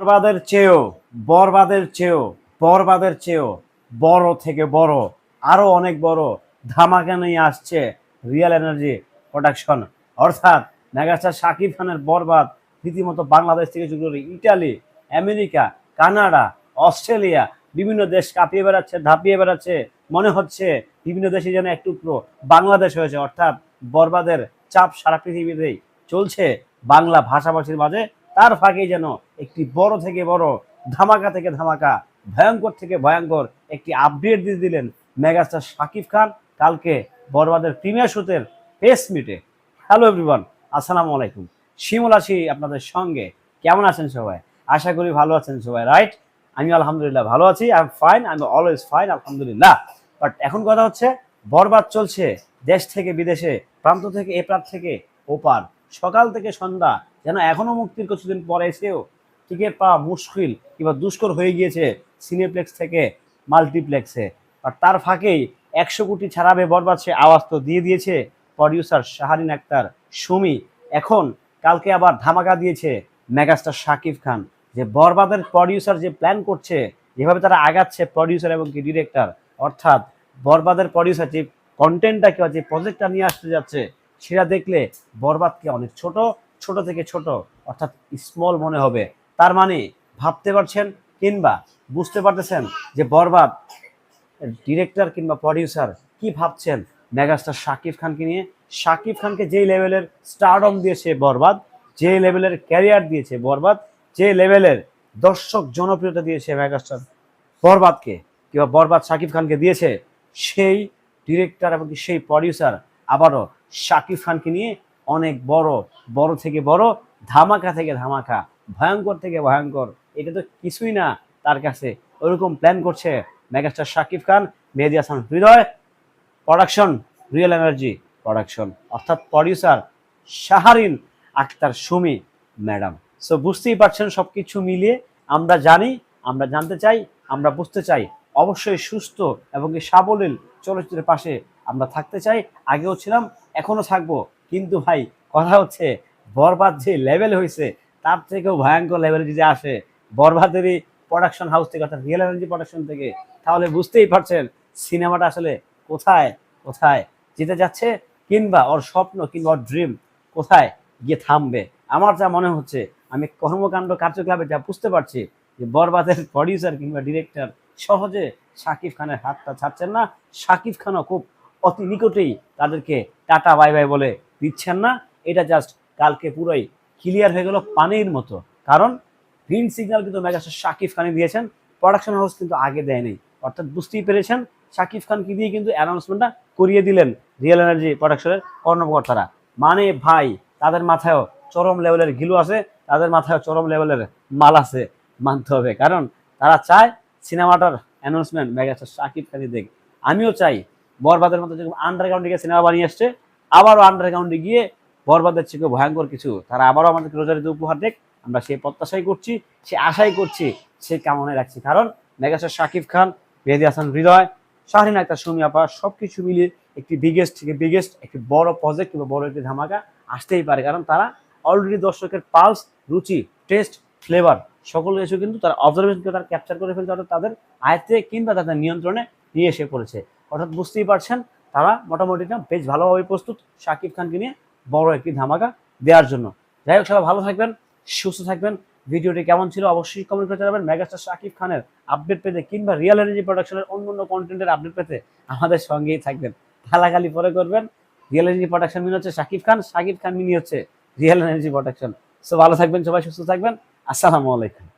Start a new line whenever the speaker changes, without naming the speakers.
বরবাদের চেয়েও বরবাদের চেয়েও বরবাদের চেয়েও বড় থেকে বড়, আরও অনেক বড় ধামাকা নিয়ে আসছে রিয়েল এনার্জি প্রোডাকশন অর্থাৎ মেগাস্টার শাকিব খানের বরবাদ রীতিমতো বাংলাদেশ থেকে শুরু করে ইটালি, আমেরিকা, কানাডা, অস্ট্রেলিয়া, বিভিন্ন দেশ কাঁপিয়ে বেড়াচ্ছে, ধাপিয়ে বেড়াচ্ছে। মনে হচ্ছে বিভিন্ন দেশে যেন এক টুকরো বাংলাদেশ হয়েছে। অর্থাৎ বরবাদের চাপ সারা পৃথিবীতেই চলছে বাংলা ভাষাভাষীর মাঝে। তার ফাঁকেই যেন একটি বড় থেকে বড়, ধামাকা থেকে ধামাকা, ভয়ঙ্কর থেকে ভয়ঙ্কর একটি আপডেট দিয়ে দিলেন মেগাস্টার শাকিব খান কালকে বরবাদের প্রিমিয়ার শুটের পেস মিটে হ্যালো এভরিওয়ান আসসালামু আলাইকুম। শিমুল আছি আপনাদের সঙ্গে। কেমন আছেন সবাই? আশা করি ভালো আছেন সবাই রাইট আমি আলহামদুলিল্লাহ ভালো আছি I am fine I am always fine আলহামদুলিল্লাহ। বাট এখন কথা হচ্ছে, বরবাদ চলছে দেশ থেকে বিদেশে, প্রান্ত থেকে, এ প্রান্ত থেকে, ওপার। সকাল থেকে সন্ধ্যা, যেন এখনও মুক্তির কিছুদিন পরে এসেও টিকিট পাওয়া মুশকিল কিংবা দুষ্কর হয়ে গিয়েছে সিনেপ্লেক্স থেকে মাল্টিপ্লেক্সে। আর তার ফাঁকেই একশো কোটি ছাড়াবে বরবাদ সে আওয়াজ তো দিয়ে দিয়েছে প্রডিউসার শাহারিন আক্তার, সুমি। এখন কালকে আবার ধামাকা দিয়েছে মেগাস্টার শাকিব খান। যে বরবাদের প্রডিউসার যে প্ল্যান করছে, যেভাবে তারা আগাচ্ছে প্রডিউসার এবং কি ডিরেক্টর অর্থাৎ বরবাদের প্রডিউসার যে কন্টেন্টটা কি যে প্রজেক্টটা নিয়ে আসতে যাচ্ছে, সেটা দেখলে বরবাদকে অনেক ছোট? ছোট থেকে ছোট, অর্থাৎ স্মল মনে হবে। তার মানে ভাবতে পারছেন কিংবা বুঝতে পারতেছেন যে বরবাদ ডিরেক্টর কিংবা প্রডিউসার কি ভাবছেন? মেগাস্টার শাকিব খানকে নিয়ে। শাকিব খানকে যেই লেভেলের স্টারডম দিয়েছে বরবাদ যে লেভেলের ক্যারিয়ার দিয়েছে বরবাদ যে লেভেলের দর্শক জনপ্রিয়তা দিয়েছে মেগাস্টার বরবাদকে কিংবা বরবাদ শাকিব খানকে দিয়েছে, সেই ডিরেক্টর এবং সেই প্রডিউসার আবারও শাকিব খানকে নিয়ে অনেক বড় বড় থেকে বড়, ধামাকা থেকে ধামাকা ভয়ঙ্কর থেকে ভয়ঙ্কর। এটা তো কিছুই না তার কাছে। ওরকম প্ল্যান করছে megastar Shakib Khan, Mehedi Hasan Hridoy production real energy production অর্থাৎ producer Shaharin Akter Sumi madam so বুঝতেই পারছেন সব কিছু মিলিয়ে আমরা জানি, আমরা জানতে চাই, আমরা বুঝতে চাই। অবশ্যই সুস্থ এবং সাবলীল চলচ্চিত্রের পাশে আমরা থাকতে চাই। আগেও ছিলাম, এখনও থাকব। কিন্তু ভাই, কথা হচ্ছে, বরবাদ যে লেভেল হয়েছে তার থেকেও ভয়ঙ্কর লেভেলে যদি আসে, বরবাদেরই প্রোডাকশন হাউস থেকে অর্থাৎ রিয়েল এনার্জি প্রোডাকশন থেকে, তাহলে বুঝতেই পারছেন সিনেমাটা আসলে কোথায় কোথায় যেতে যাচ্ছে কিংবা ওর স্বপ্ন কিংবা ওর ড্রিম কোথায় গিয়ে থামবে। আমার যা মনে হচ্ছে, আমি কর্মকাণ্ড কার্যকলাপে যা বুঝতে পারছি যে বরবাদের প্রডিউসার কিংবা ডিরেক্টর সহজে শাকিব খানের হাতটা ছাড়ছেন না। শাকিব খানও খুব অতি নিকটেই তাদেরকে টাটা বাই বাই বলে দিচ্ছেন না। এটা জাস্ট কালকে পুরোই ক্লিয়ার হয়ে গেল পানির মতো। কারণ গ্রিন সিগন্যাল কিন্তু মেগাস্টার শাকিব খানে দিয়েছেন। প্রোডাকশন হাউস কিন্তু আগে দেয়নি। অর্থাৎ বুঝতেই পেরেছেন শাকিব খানকে দিয়ে কিন্তু অ্যানাউন্সমেন্টটা করিয়ে দিলেন রিয়েল এনার্জি প্রোডাকশনের কর্মকর্তারা। মানে ভাই, তাদের মাথায়ও চরম লেভেলের ঘিলু আছে, তাদের মাথায়ও চরম লেভেলের মাল আছে, মানতে হবে। কারণ তারা চায় সিনেমাটার অ্যানাউন্সমেন্ট মেগাস্টার শাকিব খানি দেখ আমিও চাই বরবাদের মতো যেরকম আন্ডারগ্রাউন্ডে গিয়ে সিনেমা বানিয়ে আসছে, আবারও আন্ডারগ্রাউন্ডে গিয়ে বরবাদের থেকে ভয়ঙ্কর কিছু। তারা আবারও আমাদেরকে রোজারিতে উপহার দেখ। আমরা সেই প্রত্যাশাই করছি, সে আশাই করছি সেই কামনায় রাখছি। কারণ মেগাস্টার শাকিব খান, মেহেদি হাসান হৃদয়, শাহরিন আক্তার, সুমি আপা সব কিছু মিলিয়ে একটি বিগেস্ট থেকে বিগেস্ট একটি বড় প্রজেক্ট কিংবা বড় একটি ধামাকা আসতেই পারে। কারণ তারা অলরেডি দর্শকের পালস রুচি টেস্ট ফ্লেভার সকল কিছু কিন্তু তারা অবজারভেশনকে তারা ক্যাপচার করে ফেলছে অর্থাৎ তাদের আয়ত্তে কিংবা তাদের নিয়ন্ত্রণে নিয়ে এসে পড়েছে। অর্থাৎ বুঝতেই পারছেন, তারা মোটামুটি না বেশ ভালোভাবে প্রস্তুত শাকিব খানকে নিয়ে। বড় একটি ধামাকা দেওয়ার জন্য। যাই হোক, সবাই ভালো থাকবেন, সুস্থ থাকবেন। ভিডিওটি কেমন ছিল অবশ্যই কমেন্ট করে জানাবেন। মেগাস্টার শাকিব খানের আপডেট পেতে কিংবা রিয়েল এনার্জি প্রোডাকশনের অন্য অন্য কন্টেন্টের আপডেট পেতে আমাদের সঙ্গেই থাকবেন। গালাগালি পরে করবেন। রিয়েল এনার্জি প্রোডাকশন মিনি হচ্ছে শাকিব খান শাকিব খান মিনি হচ্ছে রিয়েল এনার্জি প্রোডাকশন সো ভালো থাকবেন, সবাই সুস্থ থাকবেন। আসসালামু আলাইকুম।